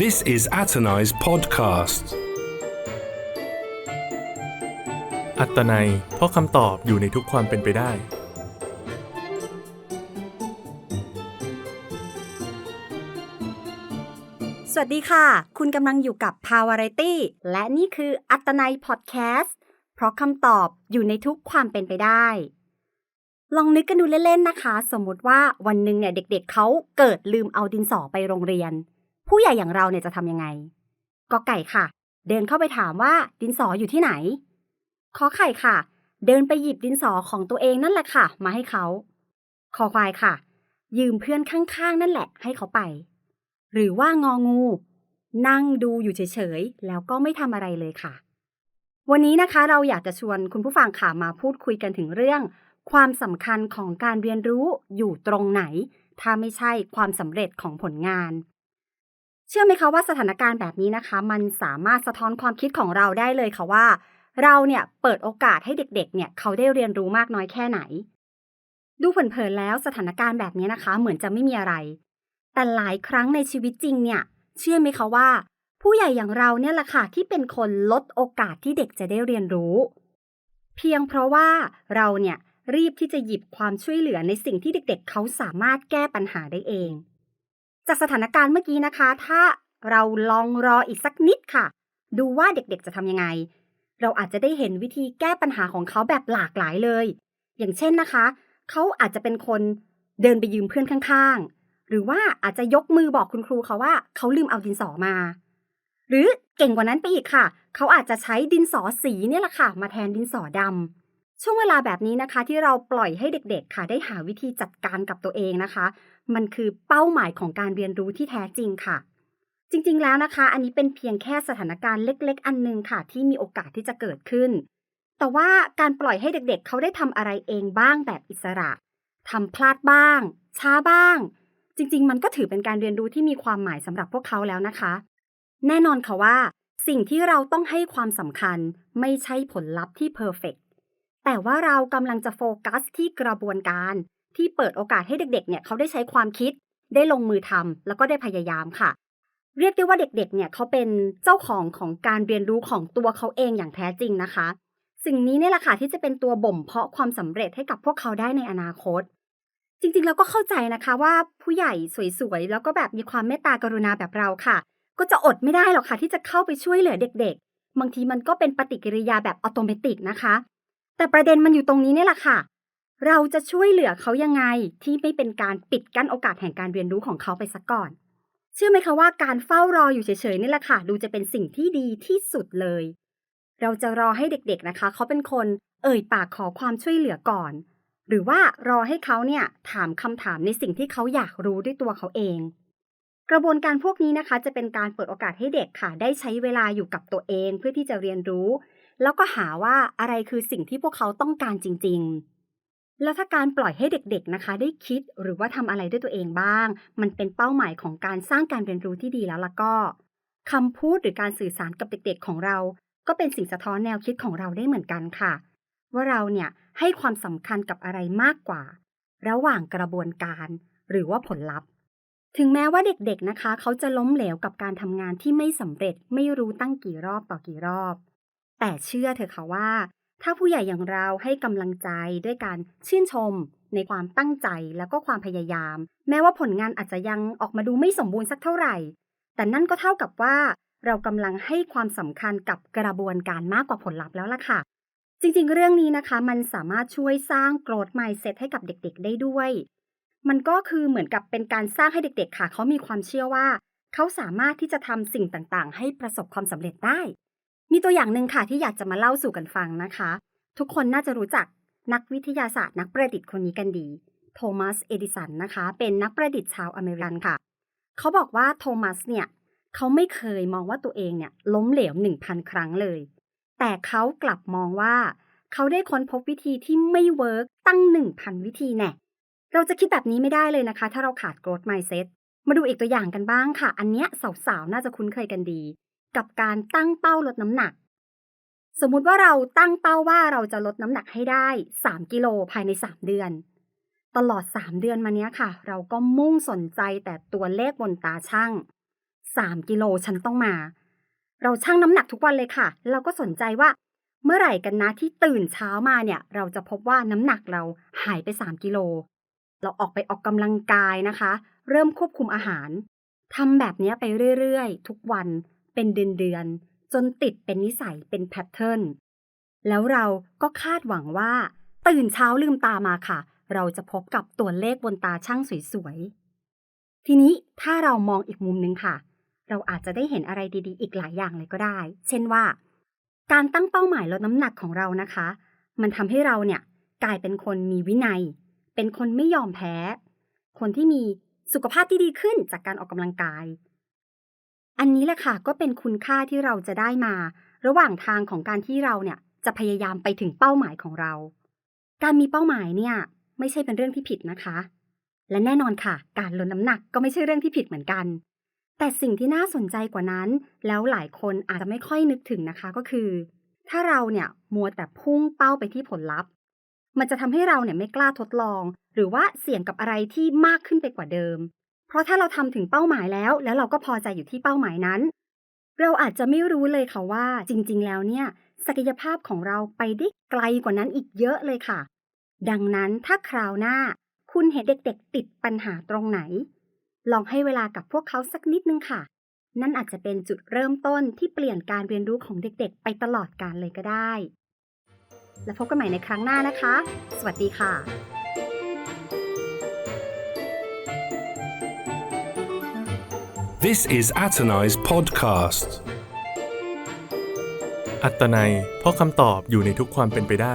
This is Atanai's podcast. อัตนัยเพราะคำตอบอยู่ในทุกความเป็นไปได้ สวัสดีค่ะ คุณกำลังอยู่กับ p o w e r i t y และนี่คืออัตนัยพอดแคสต์เพราะคำตอบอยู่ในทุกความเป็นไปได้ ลองนึกกันดูเล่น ๆ นะคะ สมมุติว่าวันหนึ่งเนี่ยเด็ก ๆ เขาเกิดลืมเอาดินสอไปโรงเรียน ผู้ใหญ่อย่างเราเนี่ยจะทำยังไงกอไก่ค่ะ เดินเข้าไปถามว่าดินสออยู่ที่ไหนขอไข่ค่ะ เดินไปหยิบดินสอของตัวเองนั่นแหละค่ะ มาให้เขาคอควายค่ะ ยืมเพื่อนข้างๆ นั่นแหละ ให้เขาไป หรือว่างองู นั่งดูอยู่เฉยๆ แล้วก็ไม่ทำอะไรเลยค่ะ วันนี้นะคะเราอยากจะชวนคุณผู้ฟังค่ะมาพูดคุยกันถึงเรื่อง ความสำคัญของการเรียนรู้อยู่ตรงไหน ถ้าไม่ใช่ความสำเร็จของผลงาน เชื่อไหมคะว่าสถานการณ์แบบนี้นะคะ มันสามารถสะท้อนความคิดของเราได้เลยค่ะว่า เราเนี่ยเปิดโอกาสให้เด็กๆ เนี่ยเขาได้เรียนรู้มากน้อยแค่ไหน ดูเผินๆแล้วสถานการณ์แบบนี้นะคะ เหมือนจะไม่มีอะไร แต่หลายครั้งในชีวิตจริงเนี่ย เชื่อไหมคะว่า ผู้ใหญ่อย่างเราเนี่ยแหละค่ะที่เป็นคนลดโอกาสที่เด็กจะได้เรียนรู้ เพียงเพราะว่าเราเนี่ยรีบที่จะหยิบความช่วยเหลือในสิ่งที่เด็กๆ เขาสามารถแก้ปัญหาได้เอง จากสถานการณ์เมื่อกี้นะคะ ถ้าเราลองรออีกสักนิดค่ะ ดูว่าเด็กๆจะทำยังไง เราอาจจะได้เห็นวิธีแก้ปัญหาของเขาแบบหลากหลายเลย อย่างเช่นนะคะ เขาอาจจะเป็นคนเดินไปยืมเพื่อนข้างๆ หรือว่าอาจจะยกมือบอกคุณครูเขาว่าเขาลืมเอาดินสอมา หรือเก่งกว่านั้นไปอีกค่ะ เขาอาจจะใช้ดินสอสีเนี่ยแหละค่ะ มาแทนดินสอดำ ช่วงเวลาแบบนี้นะคะ ที่เราปล่อยให้เด็กๆ ค่ะ ได้หาวิธีจัดการกับตัวเองนะคะ มันคือเป้าหมายของการเรียนรู้ที่แท้จริงค่ะ จริงๆแล้วนะคะ อันนี้เป็นเพียงแค่สถานการณ์เล็ก ๆ อันหนึงค่ะ ที่มีโอกาสที่จะเกิดขึ้น แต่ว่าการปล่อยให้เด็กๆ เขาได้ทำอะไรเองบ้างแบบอิสระทำพลาดบ้าง ช้าบ้าง จริง ๆ มันก็ถือเป็นการเรียนรู้ที่มีความหมายสำหรับพวกเขาแล้วนะคะ แน่นอนค่ะว่า สิ่งที่เราต้องให้ความสำคัญไม่ใช่ผลลัพธ์ที่เพอร์เฟก แต่ว่าเรากำลังจะโฟกัสที่กระบวนการ ที่เปิดโอกาสให้เด็กๆ เนี่ยเขาได้ใช้ความคิด ได้ลงมือทำแล้วก็ได้พยายามค่ะ เรียกได้ว่าเด็กๆ เนี่ยเขาเป็นเจ้าของของการเรียนรู้ของตัวเขาเองอย่างแท้จริงนะคะ สิ่งนี้เนี่ยแหละค่ะที่จะเป็นตัวบ่มเพาะความสำเร็จให้กับพวกเขาได้ในอนาคต จริงๆแล้วก็เข้าใจนะคะว่าผู้ใหญ่สวยๆแล้วก็แบบมีความเมตตากรุณาแบบเราค่ะ ก็จะอดไม่ได้หรอกค่ะที่จะเข้าไปช่วยเหลือเด็ก ๆ บางทีมันก็เป็นปฏิกิริยาแบบอัตโนมัตินะคะ แต่ประเด็นมันอยู่ตรงนี้นี่แหละค่ะ เราจะช่วยเหลือเขายังไงที่ไม่เป็นการปิดกั้นโอกาสแห่งการเรียนรู้ของเขาไปซะก่อน เชื่อไหมคะว่าการเฝ้ารออยู่เฉยๆนี่แหละค่ะ ดูจะเป็นสิ่งที่ดีที่สุดเลย เราจะรอให้เด็กๆนะคะ เขาเป็นคนเอ่ยปากขอความช่วยเหลือก่อน หรือว่ารอให้เขาเนี่ยถามคำถามในสิ่งที่เขาอยากรู้ด้วยตัวเขาเอง กระบวนการพวกนี้นะคะ จะเป็นการเปิดโอกาสให้เด็กค่ะ ได้ใช้เวลาอยู่กับตัวเอง เพื่อที่จะเรียนรู้ แล้วก็หาว่าอะไรคือสิ่งที่พวกเขาต้องการจริง ๆ แล้วถ้าการปล่อยให้เด็กๆนะคะ ได้คิดหรือว่าทำอะไรด้วยตัวเองบ้าง มันเป็นเป้าหมายของการสร้างการเรียนรู้ที่ดีแล้วล่ะก็คำพูดหรือการสื่อสารกับเด็กๆของเรา ก็เป็นสิ่งสะท้อนแนวคิดของเราได้เหมือนกันค่ะ ว่าเราเนี่ยให้ความสำคัญกับอะไรมากกว่า ระหว่างกระบวนการ หรือว่าผลลัพธ์ ถึงแม้ว่าเด็กๆนะคะ เขาจะล้มเหลวกับการทำงานที่ไม่สำเร็จไม่รู้ตั้งกี่รอบต่อกี่รอบ แต่เชื่อเถอะค่ะว่า ถ้าผู้ใหญ่อย่างเราให้กำลังใจด้วยการชื่นชม ในความตั้งใจแล้วก็ความพยายาม แม้ว่าผลงานอาจจะยังออกมาดูไม่สมบูรณ์สักเท่าไหร่ แต่นั่นก็เท่ากับว่า เรากำลังให้ความสำคัญกับกระบวนการมากกว่าผลลัพธ์แล้วล่ะค่ะ จริงๆ เรื่องนี้นะคะมันสามารถช่วยสร้างโกรธ mindset ให้กับเด็กๆ ได้ด้วย มันก็คือเหมือนกับเป็นการสร้างให้เด็ก ๆ ค่ะเขามีความเชื่อว่า เขาสามารถที่จะทำสิ่งต่างๆ ให้ประสบความสำเร็จได้ มีตัวอย่างหนึ่งค่ะที่อยากจะมาเล่าสู่กันฟังนะคะ ทุกคนน่าจะรู้จักนักวิทยาศาสตร์นักประดิษฐ์คนนี้กันดี โทมัส เอดิสันนะคะ เป็นนักประดิษฐ์ชาวอเมริกันค่ะ เขาบอกว่าโทมัสเนี่ย เขาไม่เคยมองว่าตัวเองเนี่ยล้มเหลว 1,000 ครั้งเลย แต่เขากลับมองว่า เขาได้ค้นพบวิธีที่ไม่เวิร์กตั้ง 1,000 วิธีแน่ เราจะคิดแบบนี้ไม่ได้เลยนะคะ ถ้าเราขาด growth mindset มาดูอีกตัวอย่างกันบ้างค่ะ อันเนี้ยสาวๆ น่าจะคุ้นเคยกันดี กับการตั้งเป้าลดน้ำหนัก สมมุติว่าเราตั้งเป้าว่าเราจะลดน้ำหนักให้ได้ 3 กิโลภายใน 3 เดือน ตลอด 3 เดือนมาเนี้ยค่ะ เราก็มุ่งสนใจแต่ตัวเลขบนตาช่าง3กิโลฉันต้องมา เราชั่งน้ำหนักทุกวันเลยค่ะ เราก็สนใจว่า เมื่อไหร่กันนะที่ตื่นเช้ามาเนี่ย เราจะพบว่าน้ำหนักเราหายไป 3 กิโล เราออกไปออกกำลังกายนะคะ เริ่มควบคุมอาหารทำแบบนี้ไปเรื่อยๆ ทุกวัน เป็นเดือนๆจนติดเป็นนิสัยเป็นแพทเทิร์นแล้วเราก็คาดหวังว่า ตื่นเช้าลืมตามาค่ะ เราจะพบกับตัวเลขบนตาช่างสวยๆ ทีนี้ถ้าเรามองอีกมุมนึงค่ะ เราอาจจะได้เห็นอะไรดีๆ อีกหลายอย่างเลยก็ได้ เช่นว่า การตั้งเป้าหมายลดน้ำหนักของเรานะคะ มันทำให้เราเนี่ยกลายเป็นคนมีวินัย เป็นคนไม่ยอมแพ้ คนที่มีสุขภาพที่ดีขึ้นจากการออกกำลังกาย อันนี้แหละค่ะก็เป็นคุณค่าที่เราจะได้มา ระหว่างทางของการที่เราเนี่ยจะพยายามไปถึงเป้าหมายของเรา การมีเป้าหมายเนี่ย ไม่ใช่เป็นเรื่องที่ผิดนะคะ และแน่นอนค่ะ การลดน้ำหนักก็ไม่ใช่เรื่องที่ผิดเหมือนกัน แต่สิ่งที่น่าสนใจกว่านั้น แล้วหลายคนอาจจะไม่ค่อยนึกถึงนะคะก็คือ ถ้าเราเนี่ยมัวแต่พุ่งเป้าไปที่ผลลัพธ์ มันจะทำให้เราเนี่ยไม่กล้าทดลอง หรือว่าเสี่ยงกับอะไรที่มากขึ้นไปกว่าเดิม เพราะถ้าเราทำถึงเป้าหมายแล้ว แล้วเราก็พอใจอยู่ที่เป้าหมายนั้น เราอาจจะไม่รู้เลยค่ะว่า จริง ๆ แล้วเนี่ย ศักยภาพของเราไปได้ไกลกว่านั้นอีกเยอะเลยค่ะ ดังนั้นถ้าคราวหน้า คุณเห็นเด็กๆ ติดปัญหาตรงไหน ลองให้เวลากับพวกเขาสักนิดนึงค่ะ นั่นอาจจะเป็นจุดเริ่มต้นที่เปลี่ยนการเรียนรู้ของเด็กๆ ไปตลอดกาลเลยก็ได้ แล้วพบกันใหม่ในครั้งหน้านะคะ สวัสดีค่ะ This is Atanai's podcast. อัตนัยเพราะคำตอบอยู่ในทุกความเป็นไปได้